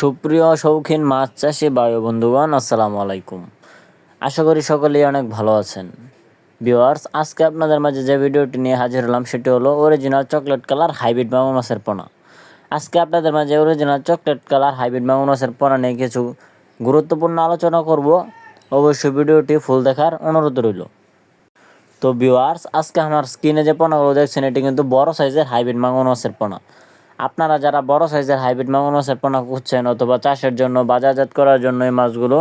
সুপ্রিয় শৌখিন মাছ চাষি বায়ু বন্ধুগণ, আসসালামু আলাইকুম। আশা করি সকলেই অনেক ভালো আছেন। ভিওয়ার্স আজকে আপনাদের মাঝে যে ভিডিওটি নিয়ে হাজির হলাম সেটি হলো অরিজিনাল চকলেট কালার হাইব্রিড মাগুর মাছের পোনা। আজকে আপনাদের মাঝে অরিজিনাল চকলেট কালার হাইব্রিড মাগুর মাছের পোনা নিয়ে কিছু গুরুত্বপূর্ণ আলোচনা করব। অবশ্যই ভিডিওটি ফুল দেখার অনুরোধ রইল। তো ভিউয়ার্স, আজকে আমার স্ক্রিনে যে পোনাগুলো দেখছেন, এটি কিন্তু বড় সাইজের হাইব্রিড মাগুর মাছের পোনা। আপনারা যারা বড় সাইজের হাইব্রিড মাগুর মাছের পোনা খুঁজছেন অথবা চাষের জন্য, বাজারজাত করার জন্য এই মাছগুলো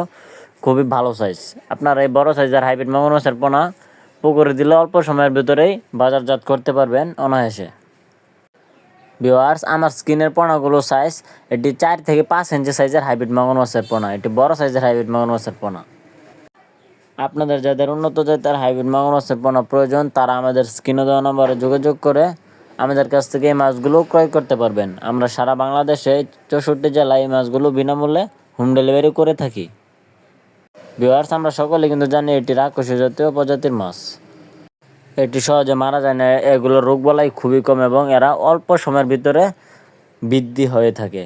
খুবই ভালো সাইজ আপনারা এই বড় সাইজের হাইব্রিড মাগুর মাছের পোনা পুকুরে দিলে অল্প সময়ের ভিতরেই বাজারজাত করতে পারবেন অনায়াসে। ভিওয়ার্স আমার স্কিনের পোনাগুলো সাইজ এটি চার থেকে পাঁচ ইঞ্চি সাইজের হাইব্রিড মাগুর মাছের পোনা। এটি বড় সাইজের হাইব্রিড মাগুর মাছের পোনা। আপনাদের যাদের উন্নত জাতের হাইব্রিড মাগুর মাছের পোনা প্রয়োজন, তারা আমাদের স্ক্রিনে দেওয়া নম্বরে যোগাযোগ করে আমাদের কাছ থেকে এই মাছগুলো ক্রয় করতে পারবেন। আমরা সারা বাংলাদেশে চৌষট্টি জেলায় এই মাছগুলো বিনামূল্যে হোম ডেলিভারি করে থাকি। ভিওয়ার্স আমরা সকলে কিন্তু জানি এটি রাক্ষসী জাতীয় প্রজাতির মাছ। এটি সহজে মারা যায় না, এগুলোর রোগ বলাই খুবই কম এবং এরা অল্প সময়ের ভিতরে বৃদ্ধি হয়ে থাকে।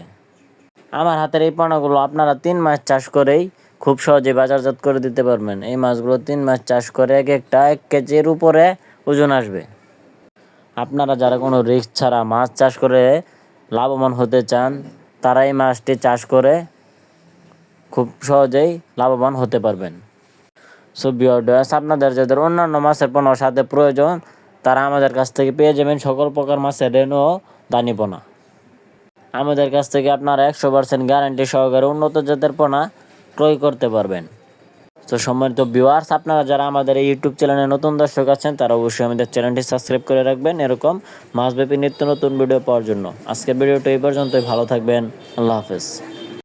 আমার হাতের এই পোনাগুলো আপনারা তিন মাস চাষ করেই খুব সহজে বাজারজাত করে দিতে পারবেন। এই মাছগুলো তিন মাস চাষ করে এক একটা এক কেজির উপরে ওজন আসবে। আপনারা যারা কোনো রিস্ক ছাড়া মাছ চাষ করে লাভবান হতে চান তারা এই মাছটি চাষ করে খুব সহজেই লাভবান হতে পারবেন। সো বিয়ার্ডস আপনাদের যাদের অন্যান্য মাছের পণ্যর সাথে প্রয়োজন, তারা আমাদের কাছ থেকে পেয়ে যাবেন সকল প্রকার মাছের রেণু ও দানিপনা আমাদের কাছ থেকে আপনারা একশো পার্সেন্ট গ্যারান্টি সহকারে উন্নত জাতের পোনা ক্রয় করতে পারবেন। তো সম্মানিত ভিউয়ার্স আপনারা যারা আমাদের এই ইউটিউব চ্যানেলে নতুন দর্শক আছেন, তারা অবশ্যই আমাদের চ্যানেলটি সাবস্ক্রাইব করে রাখবেন। এরকম মাসব্যাপী নিত্য নতুন ভিডিও পাওয়ার জন্য। আজকের ভিডিওটা এই পর্যন্তই। ভালো থাকবেন। আল্লাহ হাফেজ।